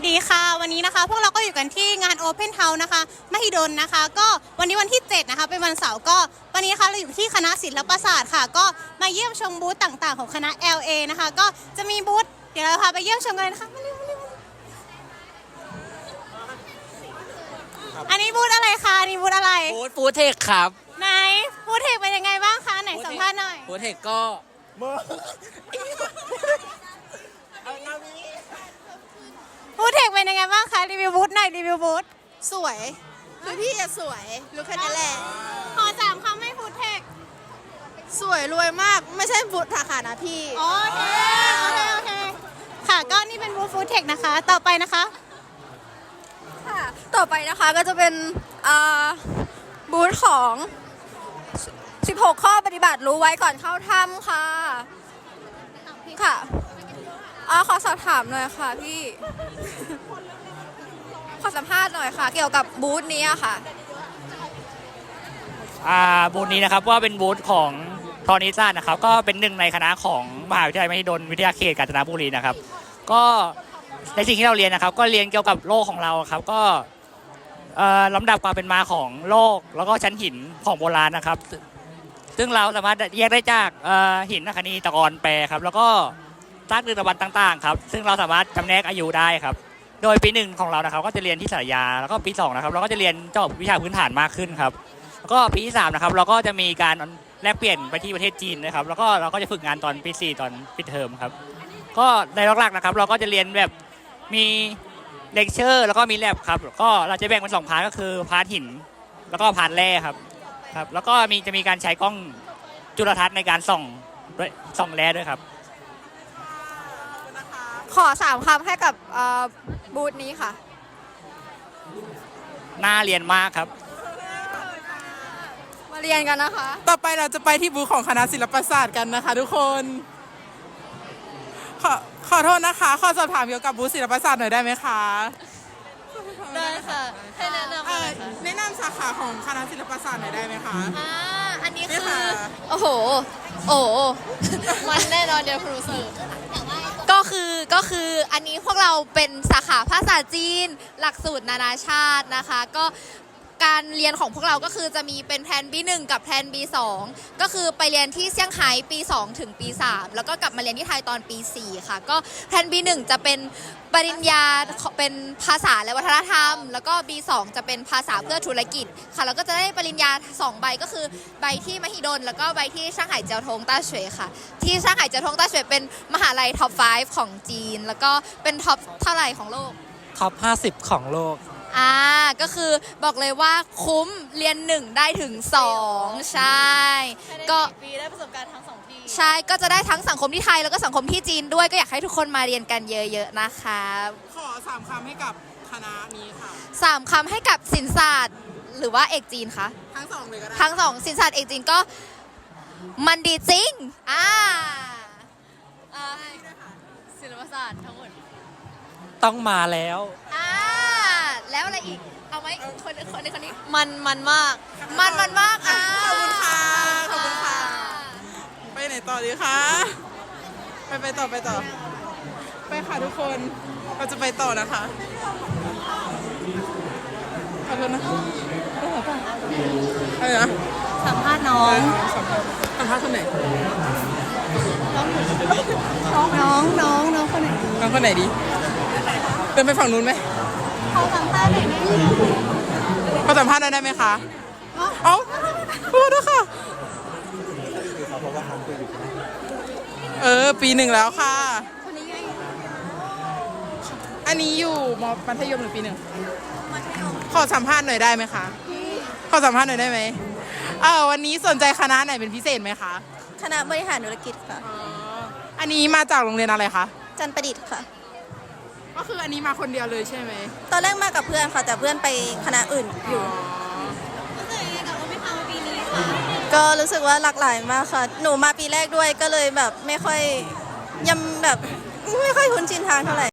สดีค่ะ วันนี้นะคะ พวกเราก็อยู่กันที่งาน Open House นะคะมหิดลนะคะ ก็วันนี้วันที่ 7 นะคะ เป็นวันเสาร์ก็ วันนี้นะคะเราอยู่ที่คณะศิลปศาสตร์ค่ะ ก็มาเยี่ยมชมบูธต่างๆ ของคณะ LA นะคะ ก็จะมีบูธเดี๋ยวเราพาไปเยี่ยมชมกันเลยนะคะมาเร็วมาเร็วมาเร็วอันนี้บูธอะไรคะอันนี้บูธอะไร ฟูดฟูดเทคครับไหนบูธเทคเป็นยังไงบ้างคะไหนสัมภาษณ์หน่อย ฟูดเทคก็บูธเทคเป็นยังไงบ้างคะรี วิวบูธหน่อยรีวิวบูธสวย คือพี่อะสวยรู้แค่นั้นแหละขอสามคำให้บูธเทคสวยรวยมากไม่ใช่บุตรค่ะนะพี่ โอเค โอเค โอเค ค่ะ ก็นี่เป็นบูธฟู้ดเทคนะคะ ต่อไปนะคะ ค่ะต่อไปนะคะก็จะเป็นอ่าบูธของ 16 ข้อปฏิบัติรู้ไว้ก่อนเข้าถ้ำค่ะ ค่ะอ่าขอสอบถามหน่อยค่ะพี่ ขอสัมภาษณ์หน่อยค่ะ เกี่ยวกับบูธนี้อะค่ะ อ่าบูธนี้นะครับว่าเป็นบูธของทอนิซ่านะครับ ก็เป็นหนึ่งในคณะของมหาวิทยาลัยมหิดลวิทยาเขตกาญจนบุรีนะครับ ก็ในสิ่งที่เราเรียนนะครับ ก็เรียนเกี่ยวกับโลกของเราครับ ก็เอ่อลำดับความเป็นมาของโลก แล้วก็ชั้นหินของโบราณนะครับ ซึ่งเราสามารถแยกได้จากเอ่อหินอัคนีตะกอนแปรครับ แล้วก็ซากดึกดำบรรพ์ต่าง ๆ ครับ ซึ่งเราสามารถจำแนกอายุได้ครับ โดยปีหนึ่งของเรานะครับก็จะเรียนที่สารยาแล้วก็ปีสองนะครับเราก็จะเรียนเจาะวิชาพื้นฐานมากขึ้นครับแล้วก็ปีที่สามนะครับเราก็จะมีการแลกเปลี่ยนไปที่ประเทศจีนนะครับ แล้วก็เราก็จะฝึกงานตอนปีสี่ตอนปิดเทอมครับก็ในหลักๆนะครับ เราก็จะเรียนแบบมีเลคเชอร์ แล้วก็มีแลบครับก็เราจะแบ่งเป็นสองพาร์ทก็คือพาร์ทหิน แล้วก็พาร์ทแร่ครับครับ แล้วก็มีจะมีการใช้กล้องจุลทรรศน์ในการส่องด้วยส่องแร่ด้วยครับ ขอสามคำให้กับอ่าบูธนี้ค่ะ น่าเรียนมากครับ มาเรียนกันนะคะ ต่อไปเราจะไปที่บูธของคณะศิลปศาสตร์กันนะคะ ทุกคน ขอขอโทษนะคะ ขอสอบถามเกี่ยวกับบูธศิลปศาสตร์หน่อยได้ไหมคะได้ค่ะ ให้แนะนำเอ่อแนะนำสาขาของคณะศิลปศาสตร์หน่อยได้ไหมคะ อ่าอันนี้นี่คือค่ะโอ้โห โอ้โห มันแน่นอนเดี๋ยวครูเสิร์ฟ ก็คือก็คืออันนี้พวกเราเป็นสาขาภาษาจีน หลักสูตรนานาชาตินะคะ ก็ การเรียนของพวกเราก็คือจะมีเป็นแพลน B1 กับแพลน B2 ก็คือไปเรียนที่เซี่ยงไฮ้ปี 2 ถึงปี 3 แล้วก็กลับมาเรียนที่ไทยตอนปี 4 ค่ะ ก็แพลน B1 จะเป็นปริญญาเป็นภาษาและวัฒนธรรม แล้วก็ B2 จะเป็นภาษาเพื่อธุรกิจค่ะแล้วก็จะได้ปริญญา 2 ใบก็คือใบที่มหิดล แล้วก็ใบที่ช่างไห่เจียวทงต้าเฉวยค่ะ ที่ช่างไห่เจียวทงต้าเฉวยเป็นมหาลัยท็อป 5 ของจีน แล้วก็เป็นท็อปเท่าไหร่ของโลกท็อป 50 ของโลก อ่าก็คือบอกเลยว่าคุ้มเรียน 1 ได้ถึง 2 ใช่ก็ปีได้ประสบการณ์ทั้งสองที่ใช่ก็จะได้ทั้งสังคมที่ไทยแล้วก็สังคมที่จีนด้วยก็อยากให้ทุกคนมาเรียนกันเยอะๆนะคะขอสามคำให้กับคณะนี้ค่ะ สามคำให้กับสินศาสตร์หรือว่าเอกจีนคะ ทั้งสองเลยก็ได้ ทั้งสองสินศาสตร์เอกจีนก็มันดีจริง อ่า อ่าศิลปศาสตร์ทั้งหมด ต้องมาแล้ว อ่าแล้วอะไรอีก เอาไหมคนคนคนนี้ มันมันมาก มันมันมากอ่าขอบคุณค่ะขอบคุณค่ะ ไปไหนต่อดีคะ ไปไปต่อไปต่อ ไปค่ะทุกคน เราจะไปต่อนะคะ ขอบคุณนะคะอะไรนะสัมภาษณ์น้องสัมภาษณ์สัมภาษณ์คนไหนน้องน้องน้องคนไหน น้องคนไหนดี เดินไปฝั่งนู้นไหมเขาสัมภาษณ์หน่อยไหมขอสัมภาษณ์หน่อยได้ไหมคะเอ้าขอโทษด้วยค่ะเออ ปีหนึ่งแล้วค่ะอันนี้อยู่มมัธยมหรือปีหนึ่งขอสัมภาษณ์หน่อยได้ไหมคะ ขอสัมภาษณ์หน่อยได้ไหมเออวันนี้สนใจคณะไหนเป็นพิเศษไหมคะคณะบริหารธุรกิจค่ะ อันนี้มาจากโรงเรียนอะไรคะ จันประดิษฐ์ค่ะ ก็คืออันนี้มาคนเดียวเลยใช่ไหมตอนแรกมากับเพื่อนค่ะแต่เพื่อนไปคณะอื่นอยู่ก็รู้สึกว่าหลากหลายมากค่ะ หนูมาปีแรกด้วยก็เลยแบบไม่ค่อยยังแบบไม่ค่อยคุ้นชินทางเท่าไหร่